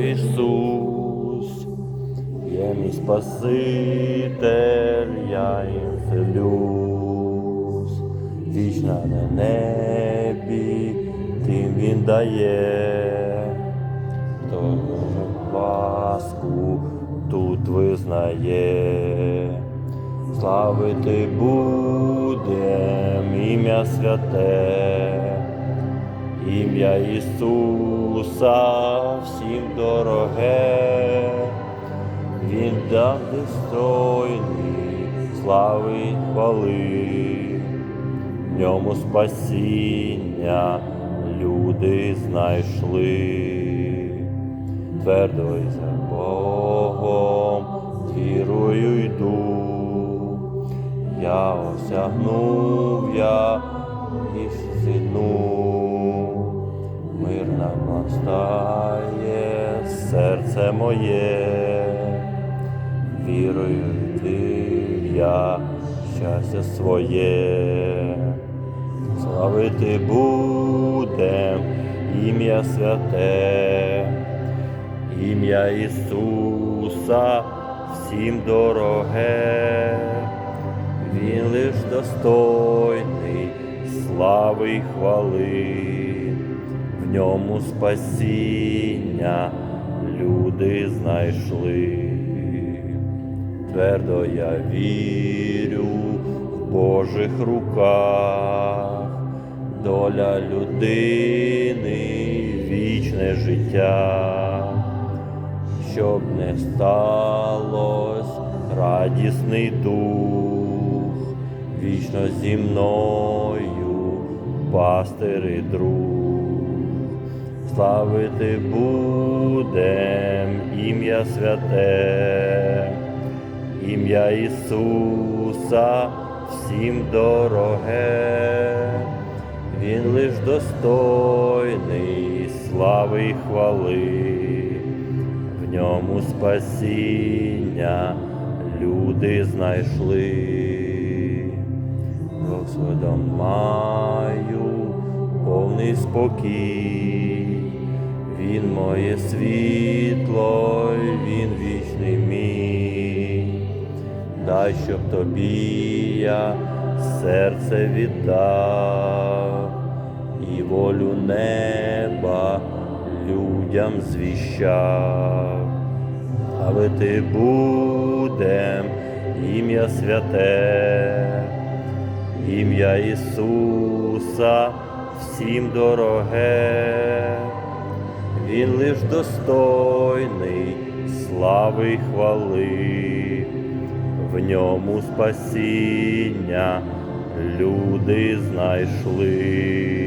Ісус, є мій Спаситель, я селюсь, вічна на небі, тим він дає, хто ласку тут визнає, славити будем ім'я святе. Ім'я Ісуса всім дороге, Він дав достойний слави й хвали, в ньому спасіння люди знайшли, твердо й за Богом вірою йду, я осягнув я мир нам настає, серце моє, вірою йти я щастя своє, славити будем ім'я святе, ім'я Ісуса всім дороге. Він лиш достойний слави й хвали, ньому спасіння. Люди знайшли. Твердо я вірю в Божих руках, доля людини, вічне життя. Щоб не сталось радісний дух, вічно зі мною пастир і друг, славити будем ім'я святе, ім'я Ісуса всім дороге, Він лиш достойний слави й хвали. В ньому спасіння люди знайшли, Господом маю повний спокій, Він моє світло, Він вічний мій, дай, щоб тобі я серце віддав і волю неба людям звіщав, славити будем ім'я святе, ім'я Ісуса всім дороге, Він лиш достойний слави й хвали, в ньому спасіння люди знайшли.